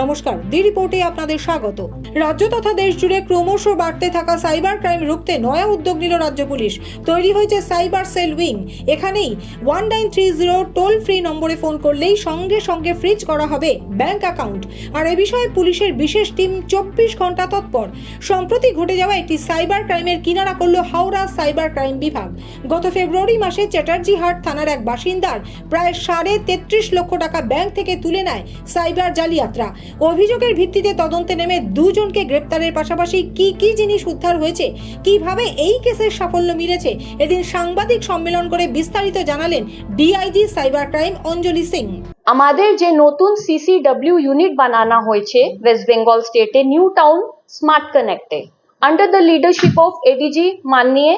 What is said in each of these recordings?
নমস্কার, দি রিপোর্টে আপনাদের স্বাগত। রাজ্য তথা দেশ জুড়ে ক্রমশ বাড়তে থাকা সাইবার ক্রাইম রুখতে নয়া উদ্যোগ নিল রাজ্য পুলিশ। তৈরি হয়েছে সাইবার সেল উইং। এখানেই one nine three zero toll free নম্বরে ফোন করলেই সঙ্গে সঙ্গে ফ্রিজ করা হবে ব্যাংক অ্যাকাউন্ট। আর এ বিষয়ে পুলিশের বিশেষ টিম চব্বিশ ঘণ্টা তৎপর। সম্প্রতি ঘটে যাওয়া একটি সাইবার ক্রাইমের কিনারা করল হাওড়া সাইবার ক্রাইম বিভাগ। গত ফেব্রুয়ারি মাসে চ্যাটার্জি হাট থানার এক বাসিন্দার প্রায় সাড়ে তেত্রিশ লক্ষ টাকা ব্যাংক থেকে তুলে নেয় সাইবার জালিয়াতরা। অভিযোগের ভিত্তিতে তদন্তে নেমে দুজনকে গ্রেপ্তারের পাশাপাশি কি কি জিনিস উদ্ধার হয়েছে? কীভাবে এই কেসের সাফল্য মিলেছে? এদিন সাংবাদিক সম্মেলন করে বিস্তারিত জানালেন DIG cyber crime Anjali Singh. আমাদের যে নতুন সিসিডব্লিউ ইউনিট বানানো হয়েছে, ওয়েস্ট বেঙ্গল স্টেটে New Town smart কানেক্টে under the leadership of ADG মাননীয়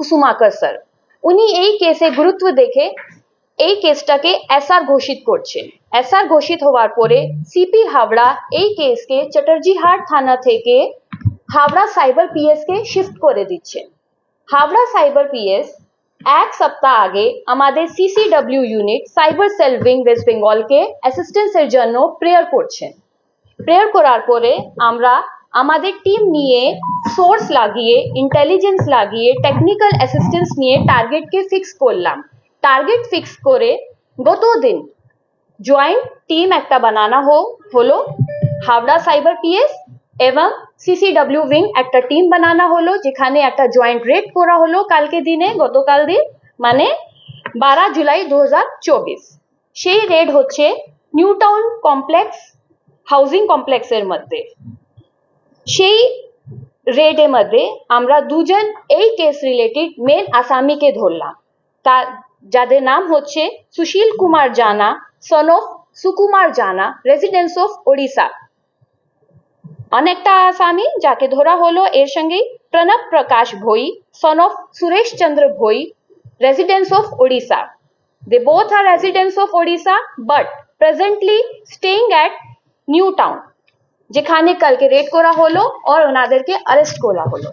কুসুমাকর স্যার উনি এই কেসে গুরুত্ব দেখে এই কেসটাকে এসআর ঘোষিত করছেন এসআর ঘোষিত হওয়ার পরে সিপি হাওড়া এই কেসকে চটর্জিহাট থানা থেকে হাওড়া সাইবার পিএস কে শিফট করে দিচ্ছেন হাওড়া সাইবার পিএস এক সপ্তাহ আগে আমাদের CCW unit cyber cell wing west বেঙ্গলকে অ্যাসিস্ট্যান্সের জন্য প্রেয়ার করছেন প্রেয়ার করার পরে আমরা আমাদের টিম নিয়ে সোর্স লাগিয়ে ইন্টেলিজেন্স লাগিয়ে টেকনিক্যাল অ্যাসিস্ট্যান্স নিয়ে টার্গেটকে ফিক্স করলাম। টার্গেট ফিক্স করে গত দিন জয়েন্ট টিম একটা বানানো হো, হলো হাওড়া সাইবার পিএস এবং সিসিডব্লিউ উইং একটা টিম বানানো হলো, যেখানে একটা জয়েন্ট রেড করা হলো কালকে দিনে, গতকাল দিন মানে বারো জুলাই দু হাজার চব্বিশ। সেই রেড হচ্ছে নিউ টাউন কমপ্লেক্স হাউজিং কমপ্লেক্সের মধ্যে। সেই রেডের মধ্যে আমরা দুজন এই কেস রিলেটেড মেন আসামিকে ধরলাম। তার যাদের নাম হচ্ছে সুশীল কুমার জানা সন অফ সুকুমার জানা রেসিডেন্স অফ ওড়িশা অনেকটা আসামি যাকে ধরা হলো এর সঙ্গে Pranab Prakash Bhoi son of Suresh Chandra Bhoi residence of Odisha they both are residence of Odisha but presently staying at New Town যেখানে কালকে রেড করা হলো, আর ওনাদেরকে অ্যারেস্ট করা হলো।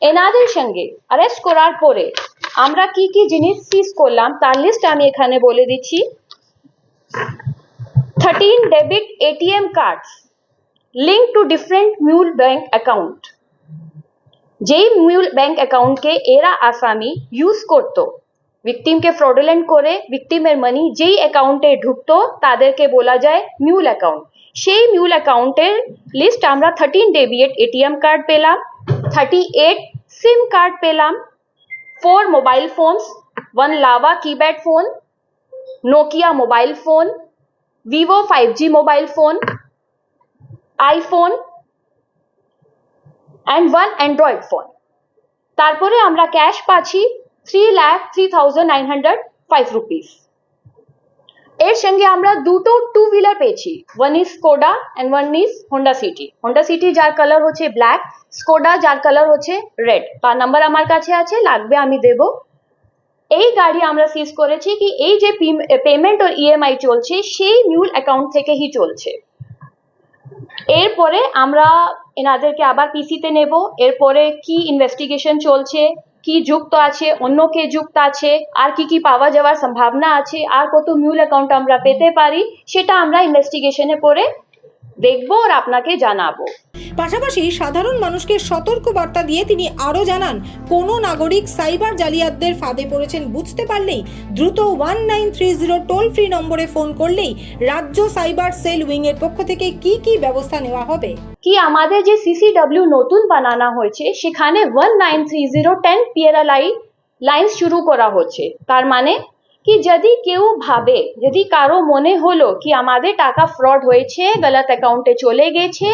এনাদের সঙ্গে অ্যারেস্ট করার পরে আমরা কি কি জিনিস সিজ করলাম, তার লিস্ট আমি এখানে বলে দিচ্ছি। Thirteen debit ATM cards link to different mule bank account যেই মিউল ব্যাংক অ্যাকাউন্টকে এরা আসামি ইউজ করতো ভিকটিমকে ফ্রডুলেন্ট করে ভিকটিমের মানি যেই অ্যাকাউন্টে ঢুকতো, তাদেরকে বলা যায় মিউল অ্যাকাউন্ট সেই মিউল অ্যাকাউন্টের লিস্ট আমরা থার্টিন ডেবিয়েট এটিএম কার্ড পেলাম থার্টি এইট সিম কার্ড পেলাম four mobile phones one Lava keypad phone Nokia mobile phone Vivo five G mobile phone iPhone and one Android phone তারপরে আমরা cash পাচ্ছি three lakh three thousand nine hundred five rupees এর সঙ্গে আমরা দুটো two wheeler পেয়েছি one is Skoda and one is Honda City Honda City যার colour হচ্ছে ব্ল্যাক স্কোডা যার কালার হচ্ছে রেড তার নাম্বার আমার কাছে আছে, লাগবে আমি দেব। এই গাড়ি আমরা সিজ করেছি কি এই যে পেমেন্ট আর ইএমআই চলছে, সেই মিউল অ্যাকাউন্ট থেকেই চলছে। এরপরে আমরা এনাদেরকে আবার পিসিতে নেব। এরপরে কি ইনভেস্টিগেশন চলছে, কি যুক্ত আছে, অন্য কে যুক্ত আছে, আর কি কি পাওয়া যাওয়ার সম্ভাবনা আছে, আর কত মিউল অ্যাকাউন্ট আমরা পেতে পারি, সেটা আমরা ইনভেস্টিগেশনে পরে দেখব আর আপনাকে জানাব। পাশাপাশি সাধারণ মানুষকে সতর্ক বার্তা দিয়ে তিনি আরও জানান কোনো নাগরিক সাইবার জালিয়াতদের ফাঁদে পড়েছেন বুঝতে পারলেই দ্রুত one nine three zero toll free নম্বরে ফোন করলেই রাজ্য সাইবার সেল উইংয়ের পক্ষ থেকে কি কি ব্যবস্থা নেওয়া হবে? কি আমাদের যে সিসিডব্লিউ নতুন বানানো হয়েছে সেখানে one nine three zero ten পিএরএলআই line শুরু করা হচ্ছে। তার মানে কি যদি কেউ ভাবে যদি কারও মনে হলো কি আমাদের টাকা ফ্রড হয়েছে গলত অ্যাকাউন্টে চলে গেছে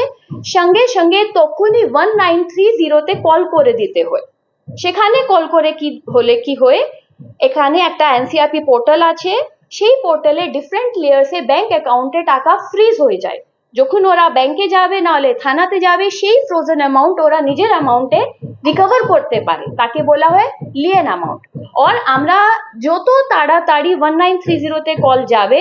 সঙ্গে সঙ্গে তখনই ওয়ান নাইন থ্রি জিরোতে কল করে দিতে হয় সেখানে কল করে কি হলে কি হয় এখানে একটা এনসিআরপি পোর্টাল আছে সেই পোর্টালে ডিফারেন্ট লেয়ার্সে ব্যাংক অ্যাকাউন্টে টাকা ফ্রিজ হয়ে যায় যখন ওরা ব্যাংকে যাবে নাহলে থানাতে যাবে, সেই ফ্রোজেন অ্যামাউন্ট ওরা নিজের অ্যামাউন্টে রিকভার করতে পারে। তাকে বলা হয় লিয়েন অ্যামাউন্ট আর আমরা যত তাড়াতাড়ি ওয়ান নাইন থ্রি জিরোতে কল যাবে,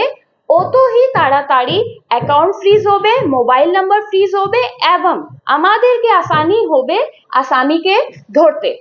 অতই তাড়াতাড়ি অ্যাকাউন্ট ফ্রিজ হবে মোবাইল নাম্বার ফ্রিজ হবে এবং আমাদেরকে আসানি হবে, আসামিকে ধরতে।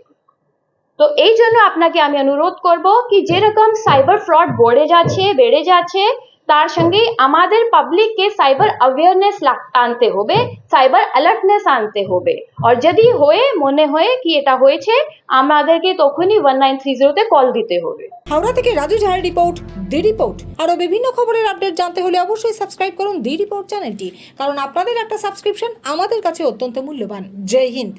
তো এই জন্য আপনাকে আমি অনুরোধ করব কি যেরকম সাইবার ফ্রড বেড়ে যাচ্ছে বেড়ে যাচ্ছে তার সঙ্গে আমাদের পাবলিককে সাইবার অ্যাওয়ারনেস আনতে হবে সাইবার অ্যালার্টনেস আনতে হবে। আর যদি হয়ে, মনে হয় কি এটা হয়েছে, আমাদেরকে তখনই ওয়ান নাইন থ্রি জিরোতে কল দিতে হবে। হাওড়া থেকে রাজু ঝাড়ের রিপোর্ট দি রিপোর্ট আরও বিভিন্ন খবরের আপডেট জানতে হলে অবশ্যই সাবস্ক্রাইব করুন দি রিপোর্ট চ্যানেলটি কারণ আপনাদের একটা সাবস্ক্রিপশন আমাদের কাছে অত্যন্ত মূল্যবান। জয় হিন্দ।